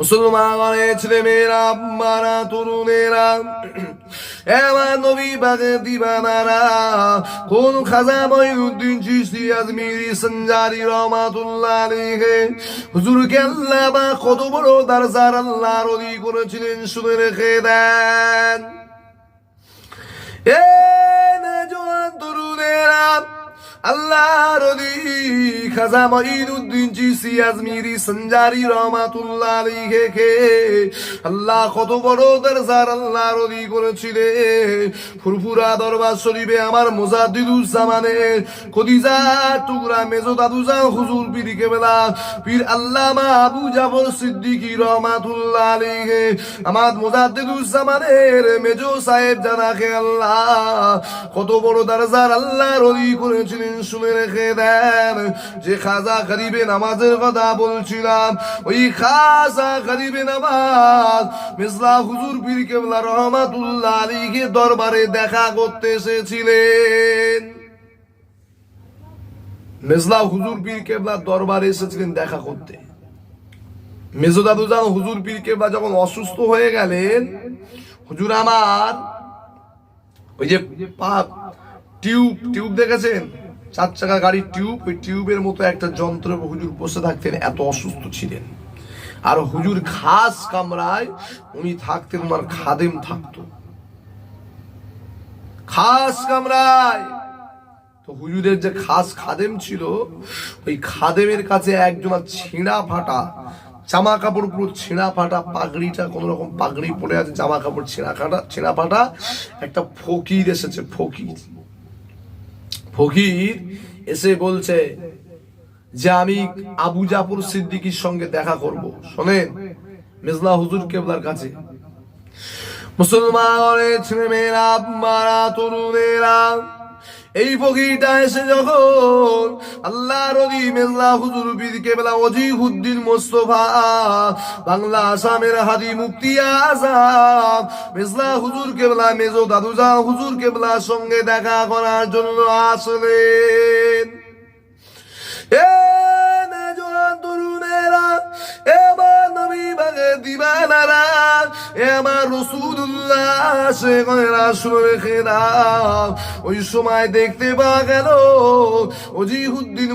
মুসলমানের ছেলে মেয়েরা মারা তরুণেরা, এবার নবী বাগে দিবানারা, কোন খাজা মঈনুদ্দিন চিশতি আজমিরি সঞ্জারি রহমাতুল্লাহ আলাইহি, হুজুরকে আল্লাহ বা কত বড় দরজার আল্লাহর অলি করেছিলেন শুনে রেখে দেন। এ নজওয়ান তরুণেরা আল্লাহর অলি খাজা মঈনুদ্দিন চিশতি আজমিরি সঞ্জারি রহমাতুল্লাহ আলাইহি কে আল্লাহ কত বড় দরজার আল্লাহর অলি করেছিলেন। ফুরফুরা দরবার শরীফে আমার মুজাদ্দিদুস জামানের কদিজা টুকরা মেজো দাদুজা হুজুর পীর কেবলা পীর আল্লামা আবু জাফর সিদ্দিকী রহমাতুল্লাহ আলাইহি। আমার মুজাদ্দিদুস জামানের মেজো সাহেব জানাকে আল্লাহ কত বড় দরজার আল্লাহর অলি করেছিলেন। শুনে রেখে দেন যে খাজা গরিবে নামাজের কথা বলছিলাম, ওই খাজা গরিবে নামাজ, মিসলা হুজুর পীর কেবলা রহমাতুল্লাহ আলীকে দরবারে দেখা করতে এসেছিলেন। মেজলা হুজুর পীর কেবলা দরবারে এসেছিলেন দেখা করতে। মেজো দাদু হুজুর পীর কেবলা যখন অসুস্থ হয়ে গেলেন, হুজুর আমার ওই যে পা, টিউব টিউব দেখেছেন? চার চাকা গাড়ির টিউব, ওই টিউবের মতো একটা যন্ত্র হুজুর বসে থাকতেন, এত অসুস্থ ছিলেন। আর হুজুর খাস কামরায় উনি থাকতেন ওনার খাদেম থাকতো। খাস কামরায় তো হুজুরের যে খাস খাদেম ছিল, ওই খাদেমের কাছে একজন ছিঁড়া ফাটা, জামা কাপড় পুরো ছিঁড়া ফাটা, পাগড়িটা কোন রকম পাগড়ি পরে আছে, জামা কাপড় ছিঁড়া ফাটা ছিঁড়া ফাটা, একটা ফকির এসেছে, ফকির। ফকির এসে বলছে যে আমি আবু জাফর সিদ্দিকির সঙ্গে দেখা করব। শোনেন, মেজলা হুজুর কেবলার কাছে। মুসলমানের ছেলে মেয়েরা মারা তরুণেরা এই ফকিরটা এসে যখন আল্লাহ রদি মেজলা হুজুর বীর কেবলা অজিহুদ্দিন মোস্তফা বাংলা আসামের হাদি মুক্তি আসাম মেজলা হুজুর কেবলা, মেজো দাদুজা হুজুর কেবলার সঙ্গে দেখা করার জন্য আসলেন। এ তরুণেরা, এ নবী বাগে দিবানারা, এ আমার রসুল্লাহ ওই সময় দেখতে পাওয়া গেল অজিহুদ্দিন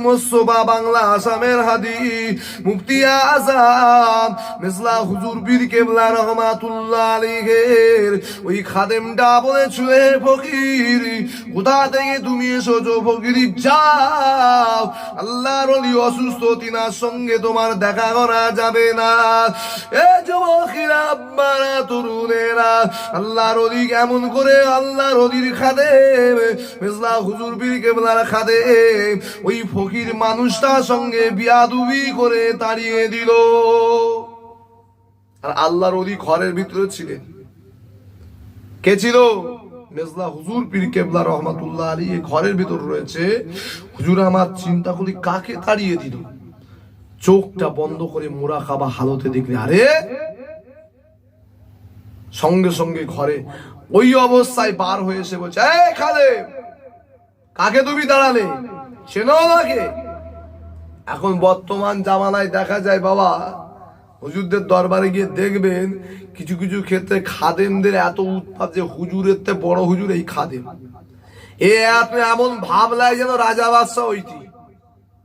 বাংলা আসামের হাদি মুফতি আসাম মেসলা হুজুর বীর কেবলা রহমাতুল্লাহ ওই খাদেমটা বলেছিল হে ফকির কোথা থেকে তুমি এসেছ ফকির যাও আল্লাহর অলি অসুস্থ তিনার সঙ্গে তোমার দেখা করা যাবে না এ যুবকেরা আব্বারা তরুণেরা আল্লাহর অলি কেমন করে আল্লাহর অলির খাদে। মেজলা হুজুর বীর কেবলার খাদে। ওই ফকির সঙ্গে বিয়াদুবি করে তাড়িয়ে দিল। আর আল্লাহর ঘরের ভিতরে ছিলেন। কে ছিল? মেজলা হুজুর পীর কেবলা রহমাতুল্লাহ আলী ঘরের ভিতর রয়েছে। হুজুর আমার কাকে তাড়িয়ে দিল? চোখটা বন্ধ করে মোরা খাবা হালতে দেখলে, আরে সঙ্গে সঙ্গে ঘরে ওই অবস্থায় বার হয়ে এসে বলছে, এই খালে কাকে তুমি দাঁড়ালে? চেনো নাকে এখন বর্তমান জামানায় দেখা যায়, বাবা, হুজুরদের দরবারে গিয়ে দেখবেন কিছু কিছু ক্ষেত্রে খাদেমদের এত উৎপাদ যে হুজুরের তে বড় হুজুর এই খাদেম। এ আপনি এমন ভাবলায় যেন রাজা বাদশাহ হইতি।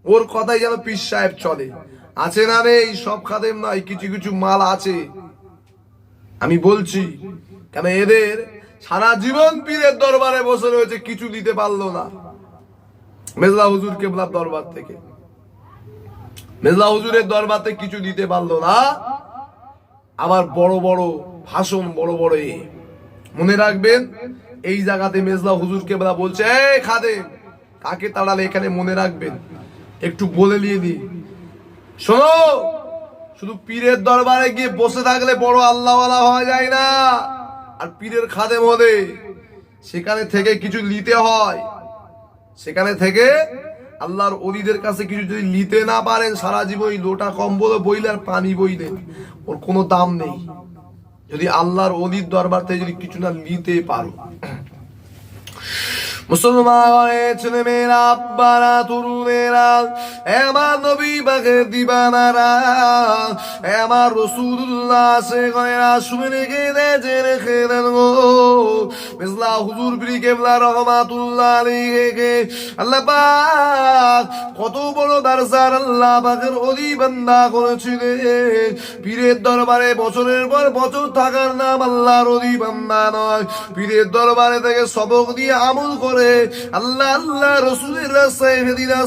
ওর কথাই যেন পীর সাহেব চলে। আছে না রে, এই সব খাদেম নয়, কিছু কিছু মাল আছে। আমি বলছি, কেন এদের সারা জীবন পীরের দরবারে বসে রয়েছে, কিছু দিতে পারল না। মেজলা হুজুর কেবলার দরবার থেকে। মেজলা হুজুরের দরবারে কিছু দিতে পারল না। আবার বড় বড় ভাষণ, বড় বড় এ। মনে রাখবেন, এই জায়গাতে মেজলা হুজুর কেবলা বলছে এই খাদে কাকে তাড়ালে এখানে মনে রাখবেন? একটু বলে নিয়ে দি শোনো শুধু পীরের দরবারে গিয়ে বসে থাকলে বড় আল্লাহওয়ালা হওয়া যায় না। আর পীরের খাদে হলে সেখানে থেকে কিছু নিতে হয়। সেখানে থেকে আল্লাহর অলিদের কাছে কিছু যদি নিতে না পারেন, সারা জীবন লোটা কম্বল বইলে আর পানি বইলে ওর কোনো দাম নেই। যদি আল্লাহর অলির দরবার থেকে যদি কিছু না নিতে পারো। আব্বারা, তরুণেরা নবী দিবানারা রসুল্লাহ সে গয়েরা, শুনে গো। মিসলা হুজুর কেবলা রহমাতুল্লাহ আল্লাহ পাক কত বড় দারসার আল্লাহ পাকের অলি বান্দা করেছিলেন। পীরের দরবারে বছরের পর বছর থাকার নাম আল্লাহর অলি বান্দা নয়। পীরের দরবারে থেকে সবক দিয়ে আমল করে আল্লাহ আল্লাহ রসুলের রাস্তায় হেদিনা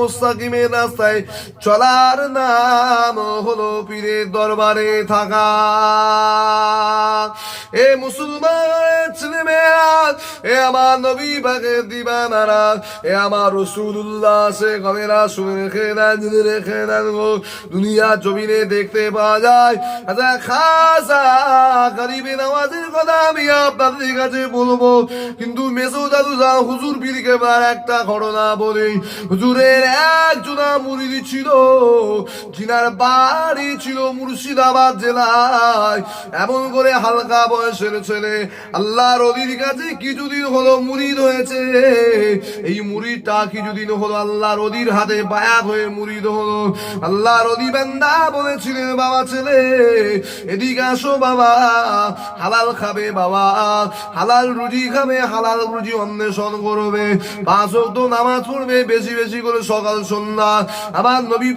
মুস্তাকিমের রাস্তায় চলার নাম হলো পীরের দরবারে থাকা। এ মুসলমান ছেলে মেয়েরা, এ আমার নবী বাকে দিবানারা, এ আমার রসুল্লাহ সে গমেরা শুনে রেখে দেন যদি রেখে দেন গো, দুনিয়া জমিনে দেখতে পাওয়া যায়। আচ্ছা খাসা গরিবে নামাজের কথা আমি আপনাদের কাছে বলব, কিন্তু মেসো যা হুজুর পীরকে বার একটা ঘটনা বলি। হুজুরের একজনা মুরিদি ছিল, জিনার বাড়ি ছিল মুর্শিদাবাদ জেলায়। এমন করে হালকা বয়সের ছেলে, আল্লাহর অলির কাছে কিছুদিন হলো মুরিদ হয়েছে। এই মুরিদটা কিছুদিন হলো আল্লাহর অলির হাতে বায়াত হয়ে মুরিদ হলো। আল্লাহর অলি বান্দা বলেছিলেন, বাবা ছেলে, এদিকে আসো বাবা, হালাল খাবে বাবা, হালাল রুজি খাবে, হালাল রুজি করবে। পাঁচ ওয়াক্ত নামাজ পড়বে, বেশি বেশি করে সকাল সন্ধ্যা। আবার নবী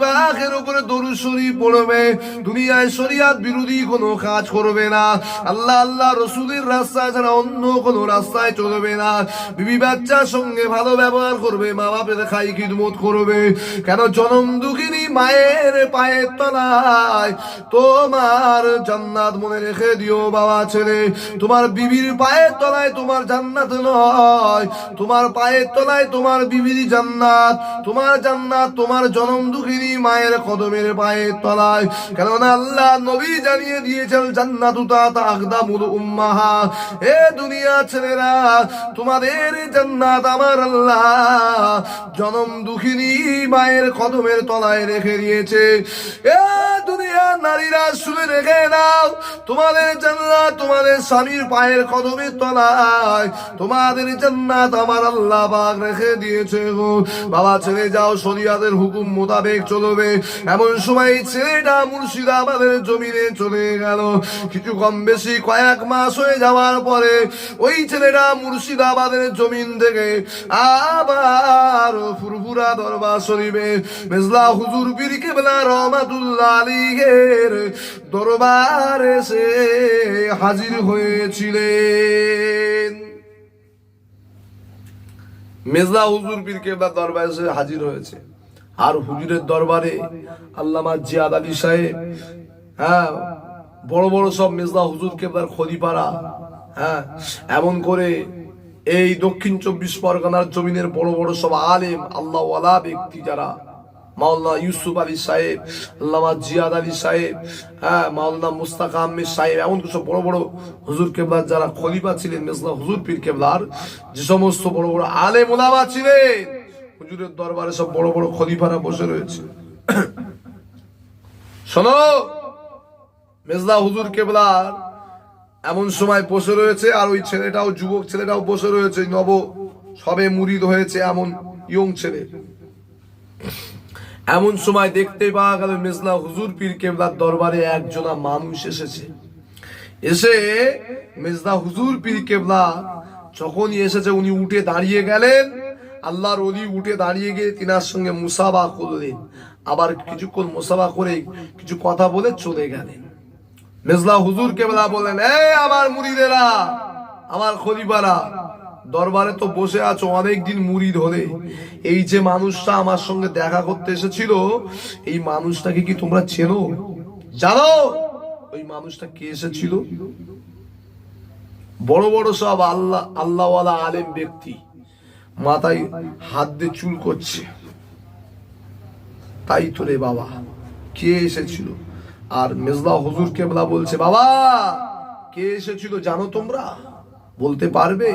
উপরে দরুদ শরীফ পড়বে। দুনিয়ায় শরিয়াত বিরোধী কোনো কাজ করবে না। আল্লাহ আল্লাহ রসুলের রাস্তায় ছাড়া অন্য কোনো রাস্তায় চলবে না। বিবি বাচ্চার সঙ্গে ভালো ব্যবহার করবে মা বাপের খাই খিদমত করবে। কেন জনম দুঃখিনী মায়ের পায়ের তলায়। তোমার জান্নাত মনে রেখে দিও বাবা ছেলে। তোমার বিবির পায়ের তলায় তোমার জান্নাত নয়। তোমার পায়ের তলায় তোমার বিবির জান্নাত। তোমার জান্নাত, তোমার জনম দুঃখিনী মায়ের কদমের পায়ের তলায়। কেননা আল্লাহ নবী জানিয়ে দিয়েছেন জান্নাত আকদামুল উম্মাহা। এ দুনিয়া ছেলেরা, তোমাদের জান্নাত আমার আল্লাহ। জনম দুঃখিনী মায়ের কদমের তলায় রেখে দিয়েছে। এ দুনিয়া নারীরা রেখে তোমাদের জান্নাত তোমাদের স্বামীর পায়ের তলায়। তোমাদের জান্নাত আমার আল্লাহ পাক রেখে দিয়েছে গো। বাবা ছেলে যাও, শরিয়াতের হুকুম মোতাবেক চলবে। এমন সময় ছেলেটা মুর্শিদাবাদের জমিনে চলে গেল। কিছু কম বেশি কয়েক মাস হয়ে যাওয়ার পরে ওই ছেলেটা মুর্শিদাবাদের জমিন থেকে আবার ফুরফুরা দরবার শরীফে মেজলা হুজুর পীর কেবলা রহমাতুল্লাহ আলীর দরবারে সে হাজির হয়েছিলেন। মেজলা হুজুর পীর কেবলা দরবারে এসে হাজির হয়েছে। আর হুজুরের দরবারে আল্লামা জিয়াদ আলী সাহেব হ্যাঁ বড় বড় সব মেজলা হুজুর কেবলার খদিপাড়া হ্যাঁ এমন করে এই দক্ষিণ চব্বিশ পরগনার জমিনের বড় বড় সব আলেম আল্লাহ ব্যক্তি যারা মাওলানা ইউসুফ আলী সাহেব, আল্লামা জিয়াদ আলী সাহেব হ্যাঁ মাওলানা মুস্তাক আহমেদ সাহেব, এমন কিছু বড় বড় হুজুর কেবলার যারা খলিফা ছিলেন, মেজলা হুজুর পীর কেবলার, যে সমস্ত বড় বড় আলে ওলামা ছিলেন, হুজুরের দরবারে সব বড় বড় খলিফারা বসে রয়েছে। শোনো, মেজলা হুজুর কেবলার এমন সময় বসে রয়েছে, আর ওই ছেলেটাও যুবক ছেলেটাও বসে রয়েছে, নব সবে মুরিদ হয়েছে এমন ইয়ং ছেলে। এমন সময় দেখতে পাওয়া গেল মেজলা হুজুর পীর কেবলার দরবারে একজনা মানুষ এসেছে। এসে মেজদা হুজুর পীর কেবলা যখনই এসেছে, উনি উঠে দাঁড়িয়ে গেলেন। আল্লাহর অলি উঠে দাঁড়িয়ে গিয়ে তিনার সঙ্গে মুসাবা করলেন। আবার কিছুক্ষণ মুসাবা করে কিছু কথা বলে চলে গেলেন। মেজলা হুজুর কেবলা বলেন এ আমার মুড়িদেরা, আমার খলিফারা দরবারে তো বসে আছো, অনেকদিন মুড়ি ধরে। এই যে মানুষটা আমার সঙ্গে দেখা করতে এসেছিল, এই মানুষটাকে কি তোমরা চেনো? জানো? ওই মানুষটা কে এসেছিল? বড় বড় সব আল্লাহ আল্লাহওয়ালা আলেম ব্যক্তি মাথায় হাত দিয়ে চুল করছে। তাই তো রে বাবা, কে এসেছিল? আর মেজলা হুজুর কেবলা বলছে, বাবা, কে এসেছিল জানো তোমরা? বলতে পারবে?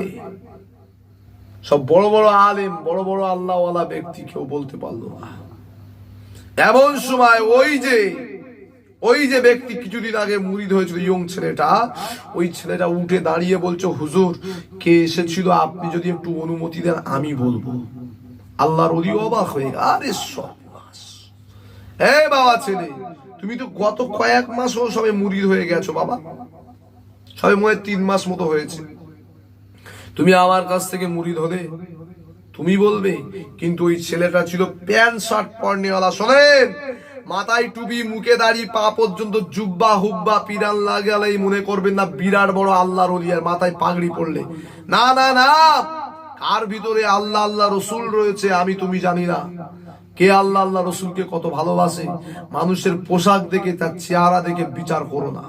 সব বড় বড় আলেম, বড় বড় আল্লাহওয়ালা ব্যক্তি কেউ বলতে পারল না। এমন সময় ওই যে ওই যে ব্যক্তি কিছুদিন আগে মুরিদ হয়েছিল ইয়ং ছেলেটা, ওই ছেলেটা উঠে দাঁড়িয়ে বলছে, হুজুর, কে এসেছিল আপনি যদি একটু অনুমতি দেন, আমি বলব। আল্লাহর অলি অবাক হয়ে আরে সর্বনাশ। হে বাবা ছেলে, তুমি তো গত কয়েক মাস ও সবে মুরিদ হয়ে গেছো বাবা। সবে মনে তিন মাস মতো হয়েছে। তুমি আমার কাছ থেকে মুরিদ হলে তুমি বলবে, কিন্তু ওই ছেলেটা ছিল প্যান্ট শার্ট পর্নেওয়ালা, শোনেন! মাথায় টুপি, মুখে দাড়ি, পা পর্যন্ত জুব্বা, হুব্বা, পিরান লাগালেই মনে করবেন না বিরাট বড় আল্লাহর ওলিয়ার মাথায় পাগড়ি পড়লে না না না! কার ভিতরে আল্লাহ আল্লাহ রসুল রয়েছে আমি তুমি জানি না। কে আল্লাহ আল্লাহ রসুলকে কত ভালোবাসে? মানুষের পোশাক দেখে, তার চেহারা দেখে বিচার করো না।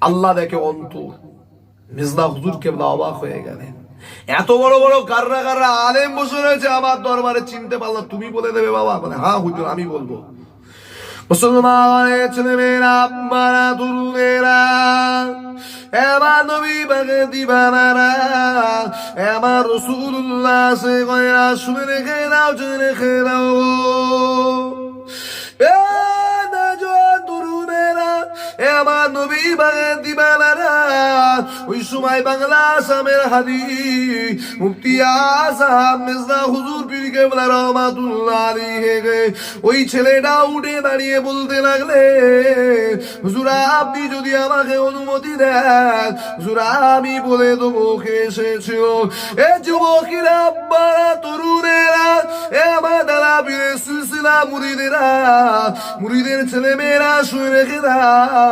আল্লাহ দেখে অন্তর। মিজদা হুজুর কেবলা অবাক হয়ে গেলেন এত বড় বড় কাররা কাররা আলেম বসে রয়েছে, আমার দরবারে চিনতে পারলাম তুমি বলে দেবে বাবা? মানে হ্যাঁ হুজুর, আমি বলব। মুসলমানের এবার নবী সে শুনে রেখে দাও। এ আমার নবী বাগে দিবানারা ওই সময় বাংলা আসামের হাদি, মুফতি আসাম মির্জা হুজুর পীর কেবলা রহমাতুল্লাহ আলাইহি ওই ছেলেটা উঠে দাঁড়িয়ে বলতে লাগলে, হুজুরা, আপনি যদি আমাকে অনুমতি দেন, হুজুরা, আমি বলে দেবো কে এসেছিল এ যুবকেরা, আব্বারা, তরুণেরা, এ আমার দাদা পীরের সিলসিলা মুরিদেরা মুড়িদের ছেলে মেয়েরা শুয়ে রেখে দাও।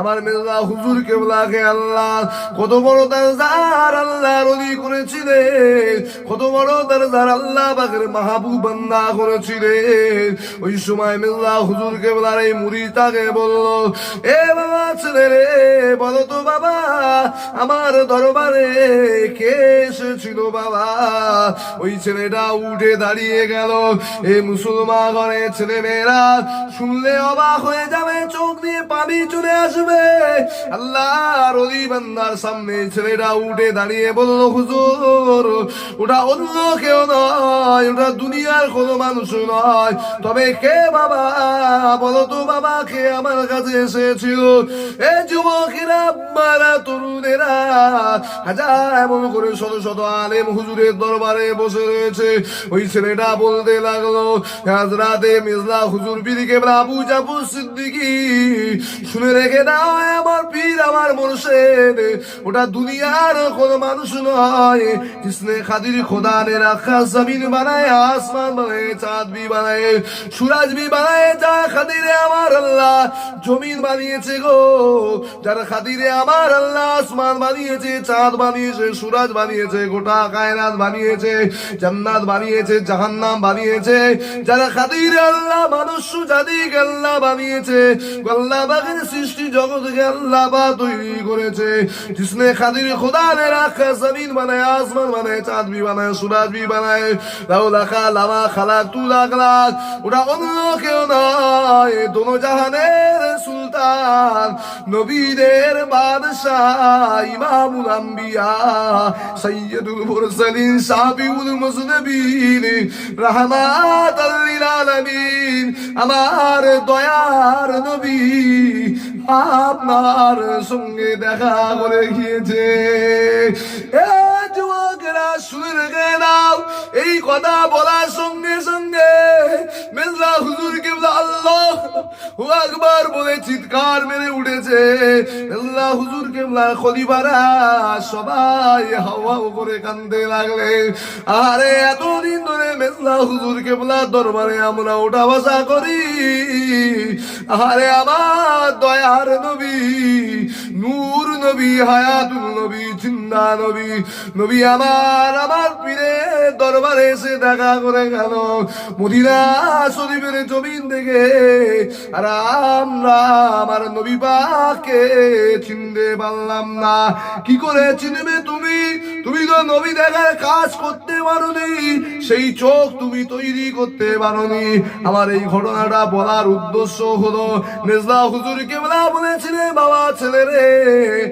আমার মেজা হুজুর কেবলাকে আল্লাহ। কত বড় তার যার আল্লাহ রলি করেছিলেন, কত বড় তার যার আল্লাহ বাকের মাহবুব বান্দা করেছিলেন। ওই সময় মেজা হুজুর কেবলার এই মুড়িটাকে বলল, এ বাবা ছেলে রে, বলো তো বাবা, আমার দরবারে কে এসেছিল বাবা? ওই ছেলেটা উঠে দাঁড়িয়ে গেল। এ মুসলমান ঘরে ছেলে মেয়েরা শুনলে অবাক হয়ে যাবে, চোখ দিয়ে পানি চলে আসবে। আল্লাহ রলি বান্দার সামনে ছেলেটা উঠে দাঁড়িয়ে বলল, হুজুর, ওটা অন্য কেউ নয়, ওটা দুনিয়ার কোনো মানুষ নয়। তবে কে বাবা? বলো তো বাবা, কে আমার কাছে এসেছিল? এ যুবকেরা, মারা তরুণেরা, হাজার এমন করে শত শত আলেম হুজুরের দরবারে বসে রয়েছে। ওই ছেলেটা বলতে লাগল হাজরাতে মিজলা হুজুর পীরকে আবু জাফর সিদ্দিকি তুমি রেখে দাও আমার পীর আমার মুর্শেদ। ওটা দুনিয়ার কোন মানুষ নয়। কৃষ্ণে খাদির খোদা নে রাখা জমিন বানায়, আসমান বানায়, চাঁদ বি বানায়, সুরাজ বি বানায়, যা খাদিরে আমার আল্লাহ জমিন বানিয়েছে গো। যার খাদিরে আমার আল্লাহ আসমান বানিয়েছে, চাঁদ বানিয়েছে, সুরাজ বানিয়েছে, গোটা কায়নাত বানিয়েছে, জান্নাত বানিয়েছে, জাহান্নাম বানিয়েছে। যারা খাদিরে আল্লাহ মানুষ জাদিক গাল্লা বানিয়েছে। গাল্লা বাগান সৃষ্টি জগৎকে আল্লাহ তৈরি করেছে। কৃষ্ণে খাদির খোদা নে রাখা, জমিন বানায়, আসমান বানায় চাঁদ বি বানায় সুরাজ বি বানায়। রাহু লাখা লাভা খালাক তু লাগলাক ওটা অন্য কেউ নয়, দোনো জাহানের সুলতান, নবীদের বাদশাহ, ইমামুল আম্বিয়া, সাইয়্যিদুল মুরসালিন, সাবিউল মুজনবিন, রাহমাতাল লিল আলামিন। আমার দয়ার নবী আপনার সঙ্গে দেখা করে গিয়েছে। যুবকেরা শুনে রেখে এই কথা বলার সঙ্গে সঙ্গে মেজলা হুজুর কেবলা আল্লাহ ও একবার বলে চিৎকার মেরে উঠেছে। মেজলা হুজুর কেবলা খলিবারা সবাই হাওয়া করে কান্দে লাগলে। আরে, এতদিন ধরে মেজলা হুজুর কেবলা দরবারে আমরা ওঠা বসা করি। আরে, আমার দয়ার নবী নূর নবী, হায়াতুল নবী, জিন্দা নবী। নবী আমার আমার পীরে দরবারে এসে দেখা করে গেল। মদিনা শরীফের জমিন থেকে আর আমরা আমার নবী পাকে চিনতে পারলাম না। কি করে চিনবে তুমি? তুমি তো নবী দেখার কাজ করতে পারোনি, সেই চোখ তুমি তৈরি করতে পারোনি। আমার এই ঘটনাটা বলার উদ্দেশ্য হলো, নেজলা হুজুর কেবলা বলেছিলেন, বাবা ছেলে রে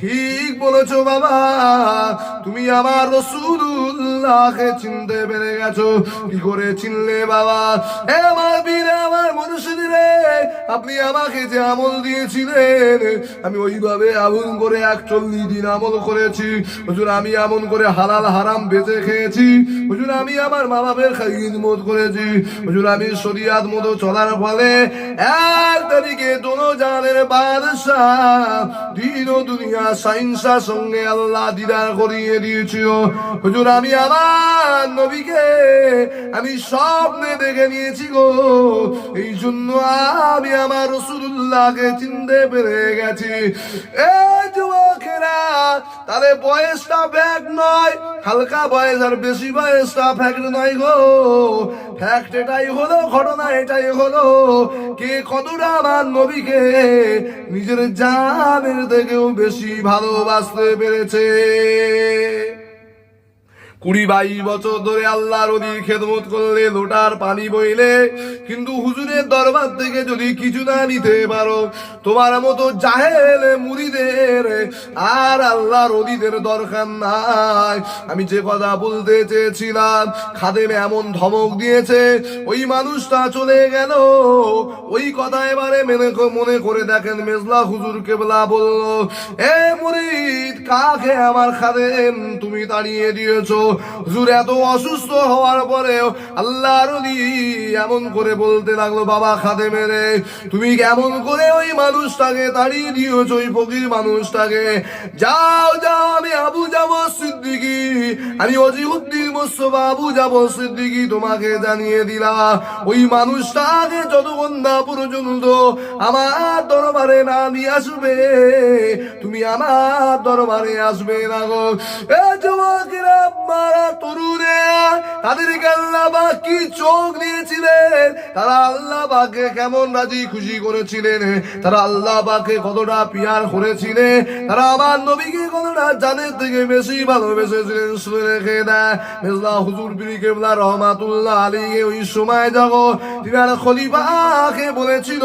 ঠিক বলেছ বাবা। তুমি আমার রসুল্লাহ রসুল্লাহকে চিনতে পেরে গেছো। কি করে চিনলে বাবা? এ আমার বীর আমার মনুষ্যদের আপনি আমাকে যে আমল দিয়েছিলেন, আমি ওইভাবে আমল করে একচল্লিশ দিন আমল করেছি। হুজুর, আমি এমন করে হালাল হারাম বেঁচে খেয়েছি। হুজুর, আমি আমার মা বাপের মত করেছি। হুজুর, আমি শরিয়াত মতো চলার ফলে এক তারিখে দোনো জানের বাদশাহ দিন ও দুনিয়া সাইন্সার সঙ্গে আল্লাহ দিদার করিয়ে হুজুর, আমি আমার নবীকে, আমি স্বপ্নে দেখে নিয়েছি গো। এই জন্য আমি আমার রসুল্লাহকে চিনতে পেরে গেছি। তাহলে বয়সটা ব্যাগ নয়, হালকা বয়স আর বেশি বয়সটা ফ্যাক্ট নয় গো। ফ্যাক্ট এটাই হলো, ঘটনা এটাই হলো, কে কতটা আমার নবীকে নিজের জানের থেকেও বেশি ভালোবাসতে পেরেছে। কুড়ি বাইশ বছর ধরে আল্লাহর অলির খেদমত করলে, লোটার পানি বইলে। কিন্তু হুজুরের দরবার থেকে যদি কিছু না নিতে পারো, তোমার মতো জাহেল মুড়িদের আর আল্লাহর অলিদের দরকার নাই। আমি যে কথা বলতে চেয়েছিলাম, খাদেম এমন ধমক দিয়েছে, ওই মানুষটা চলে গেল। ওই কথা এবারে মেনে মনে করে দেখেন মেজলা হুজুর কেবলা বলল, এ মুরিদ কাকে আমার খাদেম তুমি তাড়িয়ে দিয়েছ? হুজুর এত অসুস্থ হওয়ার পরেও আল্লাহর এমন করে বলতে লাগল, বাবা খাদে মেরে তুমি কেমন করে ওই মানুষটাকে তাড়িয়ে দিয়েছ, ওই ফকির মানুষটাকে? যাও যাও, আমি আবু যাব সিদ্দিকি, আমি অজিউদ্দিন মোস্তফা আবু যাব সিদ্দিকি তোমাকে জানিয়ে দিলাম, ওই মানুষটাকে যতক্ষণ না পর্যন্ত আমার দরবারে না নিয়ে আসবে, তুমি আমার দরবারে আসবে না গো। এ যুবকেরা তরুণেরা তাদেরকে কি চোখ দিয়েছিলেন? তারা আল্লাহ কেমন রাজি খুশি করেছিলেন? তারা কতটা পিয়ার করেছিলেন? তারা আমার নবীকে কতটা জানের থেকে বেশি ভালোবেসেছিলেন শুনে রেখে দেয়। মেজলা হুজুর কেবলা রহমাতুল্লাহ আলীকে ওই সময় খলিফাকে বলেছিল,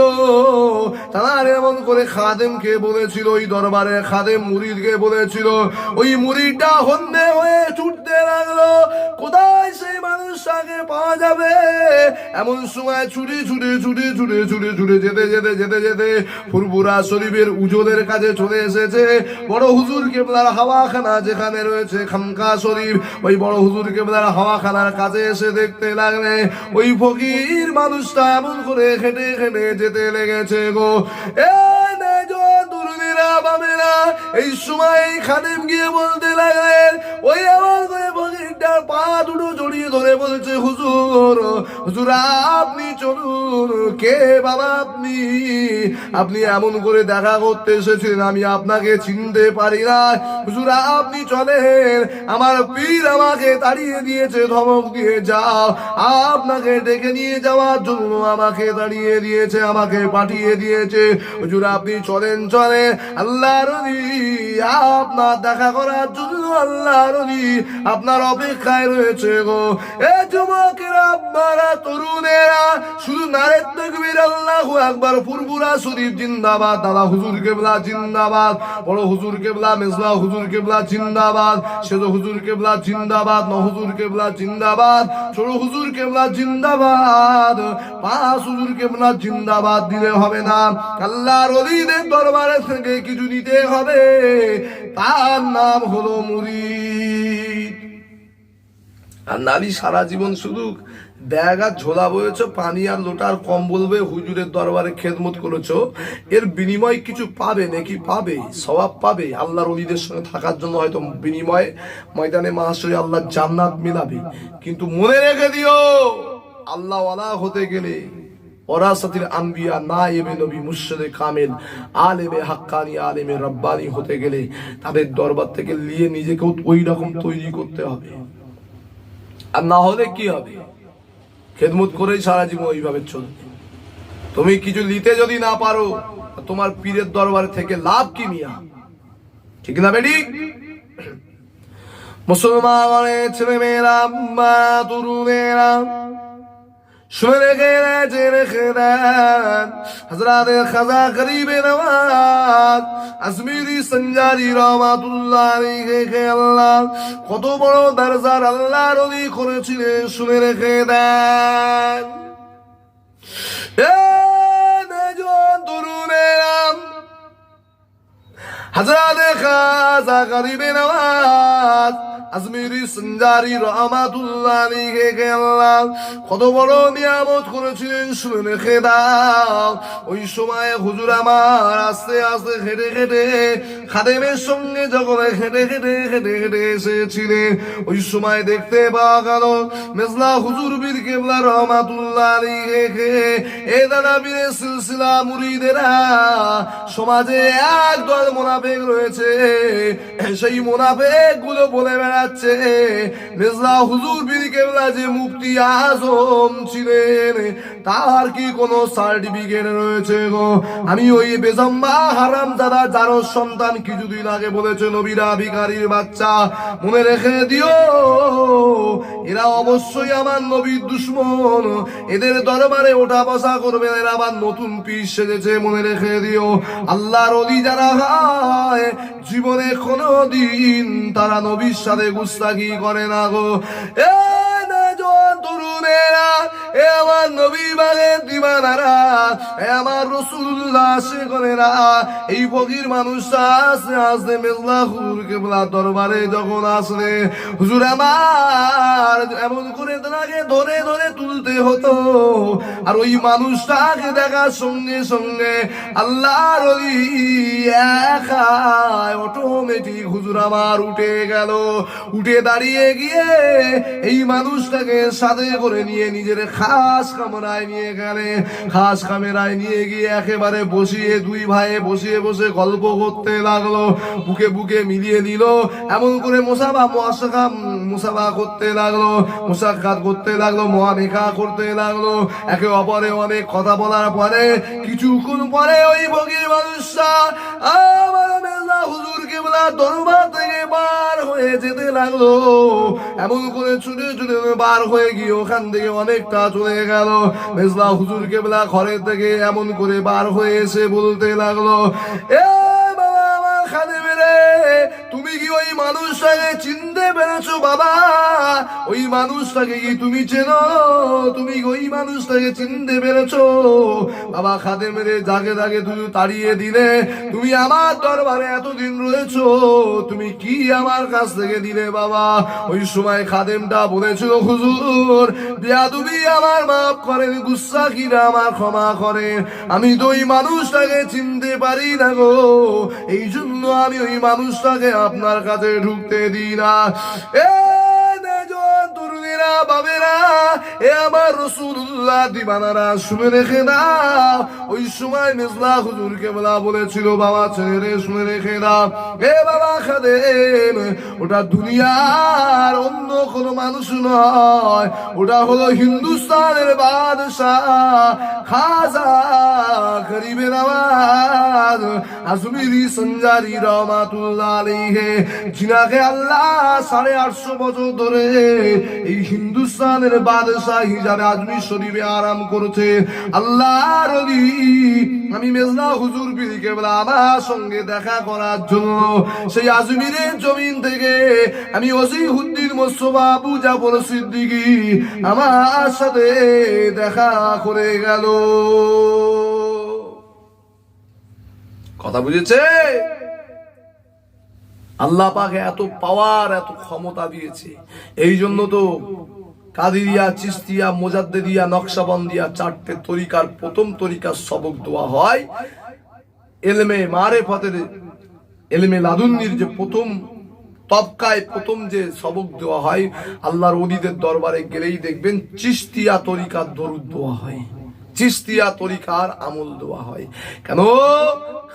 তারা এমন করে খাদেমকে বলেছিল, ওই দরবারে খাদেম মুরিদকে বলেছিল, ওই মুরিদটা হন্যে হয়ে ছুটতে লাগল। কোথায় সেই মানুষটাকে পাওয়া যাবে? এমন সময় ছুটে ছুটে ছুটে ছুটে ছুটে ছুটে যেতে যেতে যেতে যেতে ফুরপুরা শরীফের উজোদের কাছে চলে এসেছে। বড় হুজুর কেবলার হাওয়াখানা যেখানে রয়েছে খামকা শরীফ, ওই বড় হুজুর কেবলার হাওয়াখানার কাছে এসে দেখতে লাগলে, ওই ফকির মানুষটা এমন করে খেটে খেটে যেতে লেগেছে গো। এ দুর্নীরা না এই সময় খাদেম গিয়ে বলতে লাগলেন ওই আমার করে পা দুটো জড়িয়ে ধরে বলছে, হুজুর হুজুর, আপনি চলুন। কে বাবা আপনি? আপনি এমন করে দেখা করতে এসেছেন, আমি আপনাকে চিনতে পারি না। হুজুর, আপনি চলেন। আমার পীর আমাকে তাড়িয়ে দিয়েছে, ধমক দিয়ে যাও। আপনাকে ডেকে নিয়ে যাওয়ার জন্য আমাকে তাড়িয়ে দিয়েছে, আমাকে পাঠিয়ে দিয়েছে। হুজুর, আপনি চলেন চলেন। আল্লাহ রবি আপনার দেখা করার জন্য আল্লাহ রবি আপনার অপেক্ষায় রয়েছে গো। এ যুবকেরা আপনারা তরুণেরা, শুধু নারের তকবীর আল্লাহ একবার ফুরফুরা শরীফ জিন্দাবাদ, দাদা হুজুর কেবলা জিন্দাবাদ, বড় হুজুর কেবলা মেজলা হুজুর কেবলা জিন্দাবাদ, সেজ হুজুর কেবলা জিন্দাবাদ, ন হুজুর কেবলা জিন্দাবাদ ছোট হুজুর কেবলা জিন্দাবাদ, পাঁচ হুজুর কেবলা জিন্দাবাদ দিলে হবে না। আল্লাহর অলিদের দরবারে থেকে কিছু নিতে হবে। তার নাম হলো মুরিদ। আর নারী সারা জীবন শুধু ব্যাগ আর ঝোলা বয়েছ, পানি আর লোটার কম বলবে হুজুরের দরবারে খেদমত করেছ। এর বিনিময় কিছু পাবে নাকি পাবে? স্বভাব পাবে? আল্লাহর অলিদের সঙ্গে থাকার জন্য হয়তো বিনিময়ে ময়দানে মাহাশরে আল্লাহ জান্নাত মিলাবে। কিন্তু মনে রেখে দিও আল্লাহ ওয়ালা হতে গেলে ওরাসাতির আম্বিয়া না এবে নবী মুর্শিদে কামেল, আলেমে হাক্কানি, আলেমে রব্বানি হতে গেলে তাদের দরবার থেকে নিয়ে নিজেকেও ওই রকম তৈরি করতে হবে। আর না হলে কি হবে? খেদমত করেই সারা জীবন ওইভাবে চলবে। তুমি কিছু নিতে যদি না পারো তোমার পীরের দরবার থেকে লাভ কি মিয়া? ঠিক না বেডি মুসলমানের ছেলে মেয়েরা মা, তরুণেরা শুনে রেখে জেনে রেখে দেন হজরাতে খাজা গরিবে নওয়াজ আজমিরি সঞ্জারি রহমাতুল্লাহ আলাইহি আল্লাহ কত বড় দরজার আল্লাহর অলি করেছিলেন শুনে রেখে দেন তরুণেরাম খাজা গরিবে নওয়াজ আজমিরি সঞ্জারি রহমাতুল্লাহ আলাইহি আল্লাহ। কত বড় নিয়ামত করেছিলেন, শুনে রেখে দাও। ওই সময় হুজুর আমার আস্তে আস্তে হেঁটে হেঁটে খাদেমের সঙ্গে যখন হেঁটে হেঁটে হেঁটে হেঁটে এসেছিলেন, ওই সময় দেখতে পাওয়া গেল, মেজলা হুজুর বীর কেবলা রহমাতুল্লাহ আলাইহি এ দাদা বীরের সিলসিলা মুরিদেরা, সমাজে একদল মোনাফেক রয়েছে। সেই মোনাফেকগুলো বলে বেড়াচ্ছে মির্জা হুজুর বীর কেবলা যে মুক্তি আজম ছিলেন, তার কি কোনো সার্টিফিকেট রয়েছে গো? আমি ওই বেজম্মা হারাম দাদা যার সন্তান কিছুদিন আগে বলেছে, নবীরা ভিকারির বাচ্চা, মনে রেখে দিও। এরা অবশ্যই আমার নবীর দুশ্মন। এদের দরবারে ওঠা বসা করবে এরা আবার নতুন পিস সেজেছে, মনে রেখে দিও। আল্লাহর অলি যারা হয়, জীবনে কোনো দিন তারা নবীর সাথে গুস্তাকি করে না গো। এ দরবারে যখন আসলে, হুজুর আমার এমন করে তাকে ধরে ধরে তুলতে হতো। আর ওই মানুষটাকে দেখার সঙ্গে সঙ্গে আল্লাহর অটোমেটিক হুজুর আমার উঠে গেল। উঠে দাঁড়িয়ে গিয়ে এই মানুষটাকে সাথে করে নিয়ে নিজের খাস কামরায় নিয়ে গেলে, খাস কামেরায় নিয়ে গিয়ে একেবারে বসিয়ে দুই ভাইয়ে বসিয়ে বসে গল্প করতে লাগল, বুকে বুকে মিলিয়ে নিল, এমন করে মোসাবা মোয়াশাকা মুসাফা করতে লাগল মুসাক্ষাত করতে লাগল মহামেখা করতে লাগল, একে অপরে অনেক কথা বলার পরে, কিছুক্ষণ পরে ওই বগির মানুষটা আমার হুজুর কেবলা দরবার থেকে বার হয়ে যেতে লাগল। এমন করে ছুটে ছুটে বার হয়ে গিয়ে ওখান থেকে অনেকটা চলে গেল। মেজলা হুজুর কেবলা ঘরের থেকে এমন করে বার হয়ে এসে বলতে লাগল, এ বাবা, আমার মেরে তুমি কি ওই মানুষটাকে চিনতে পেরেছ, বাবা? ওই মানুষটাকে কি তুমি চেনো? তুমি ওই মানুষটাকে চিনতে পেরেছ? বাবা, খাদে মেরে জাগে জাগে তুমি তাড়িয়ে দিলে, তুমি আমার দরবারে এতদিন রয়েছো, তুমি কি আমার কাছ থেকে দিলে, বাবা? ওই সময় খাদেমটা বলেছিল, হুজুর তুমি আমার মাফ করেন গুসাকিরা আমার ক্ষমা করেন আমি তো ওই মানুষটাকে চিনতে পারি না গো। এই জন্য আমি ওই মানুষটাকে আপনার কাছে ঢুকতে দিই না। এ তরুণীরা বাবেরা, এ আমার রসুল্লাহ দিবানারা, শুনে রেখে দাও। ওই সময় মেজলা হুজুরকে বলা বলেছিল, বাবা ছেলে শুনে রেখে দাও। এ বাবা খাদেম, ওটা দুনিয়ার অন্য কোনো মানুষ নয়। ওটা হলো হিন্দুস্তানের বাদশাহ খাজা গরিবের আওয়াজ আজমিরি সঞ্জারি রহমাতুল্লাহ আলাইহি। জিনাকে আল্লাহ সাড়ে আটশো বছর ধরে এই হিন্দুস্তানের বাদশাহ হিসাবে আজমির শরীফে আরাম করেছে। আল্লাহ রবি আমি মেজলা হুজুর বিরিকে বলে আমার সঙ্গে দেখা করার জন্য সেই আজমিরের জমিন থেকে আমি ওসিহুদ্দিন মোস্তফা পূজা জাফর সিদ্দিকী আমার সাথে দেখা করে গেল। কথা বুঝেছে? আল্লাহ পাকে এত পাওয়ার, এত ক্ষমতা দিয়েছে। এই জন্য তো কাদিরিয়া, চিস্তিয়া, মোজাদ্দেদিয়া, নকশাবন্দিয়া চারটে তরিকার প্রথম তরিকার সবক দেওয়া হয়। এলমে মারে ফতের এলমে লাদুন্নির যে প্রথম তবকায় প্রথম যে সবক দেওয়া হয়, আল্লাহর অলিদের দরবারে গেলেই দেখবেন চিস্তিয়া তরিকার দরুদ দেওয়া হয়। চিস্তিয়া তরিকার আমল দেওয়া হয়। কেন?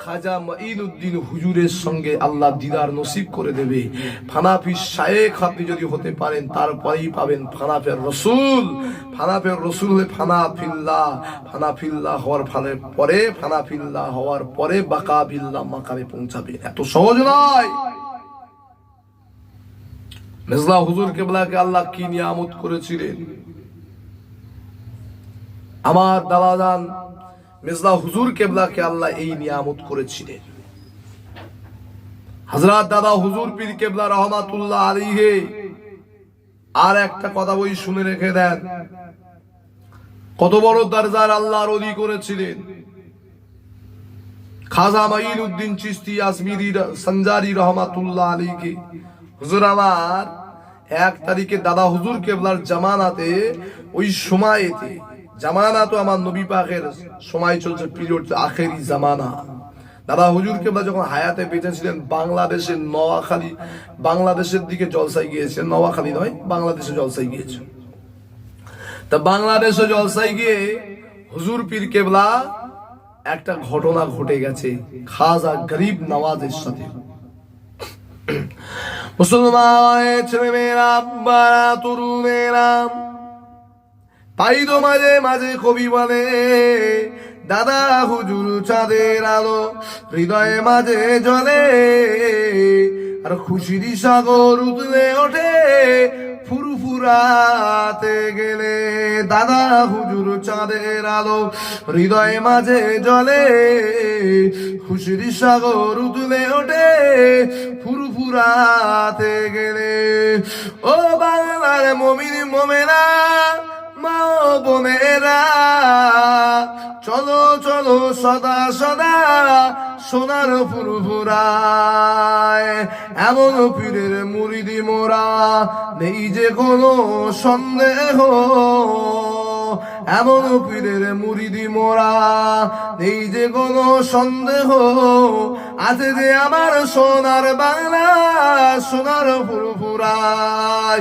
খাজা মাইনুদ্দিন হুজুরের সঙ্গে আল্লাহ দিদার নসিব করে দেবে। ফানাফি শায়েখ আপনি যদি হতে পারেন, তারপরেই পাবেন ফানাফের রসুল। ফানাফের রসুল হলে ফানাফিল্লা। ফানাফিল্লা হওয়ার ফলে পরে, ফানাফিল্লা হওয়ার পরে বাকাবিল্লা মাকামে পৌঁছাবে। এত সহজ নয়। মেজলা হুজুর কেবলাকে আল্লাহ কি নিয়ামত করেছিলেন? আমার দাদাদান মির্জা হুজুর কেবলাকে আল্লাহ এই নিয়ামত করেছিলেন। হজরত দাদা হুজুর পীর কেবলা রহমাতুল্লাহ আলীহে আর একটা কথা বই শুনে রেখে দেন। কত বড় দরজার আল্লাহর অলি করেছিলেন। খাজা মাইন উদ্দিন চিস্তি আসমিরি সঞ্জারি রহমাতুল্লাহ আলীকে হুজুর আমার, এক তারিখে দাদা হুজুর কেবলার জামানাতে ওই সময়েতে জামানা তো আমার নবী পাকের সময় চলছে পিরিয়ড আখেরি জামানা। দাদা হুজুর কেবলা যখন হায়াতে বেঁচে ছিলেন বাংলাদেশের নোয়াখালী, বাংলাদেশের দিকে জলসাই গিয়েছে। নোয়াখালী নয়, বাংলাদেশে জলসাই গিয়েছে। তা বাংলাদেশে জলসাই গিয়ে হুজুর পীর কেবলা, একটা ঘটনা ঘটে গেছে, খাজা গরিব নওয়াজের সাথে। মুসলমান ছেলে মেয়েরা বাড়া তরুণেরা তাই তো মাঝে মাঝে কবি বলে, দাদা হুজুর চাঁদের আলো হৃদয়ে মাঝে জলে আর খুশির সাগর উতলে ওঠে, ফুরফুরাতে গেলে। দাদা হুজুর চাঁদের আলো হৃদয়ে মাঝে জলে খুশির সাগর উতলে ওঠে, ফুরফুরাতে গেলে। ও বাংলার মমিন মোমেনা মা বোনেরা চলো চলো, সদা সদা সোনার ফুরফুরায়। এমন পীরের মুড়িদি মোরা, নেই যে কোনো সন্দেহ। এমন পীরের মুড়িদি মোরা, নেই যে কোনো সন্দেহ। আছে যে আমার সোনার বাংলা, সোনার ফুরফুরায়।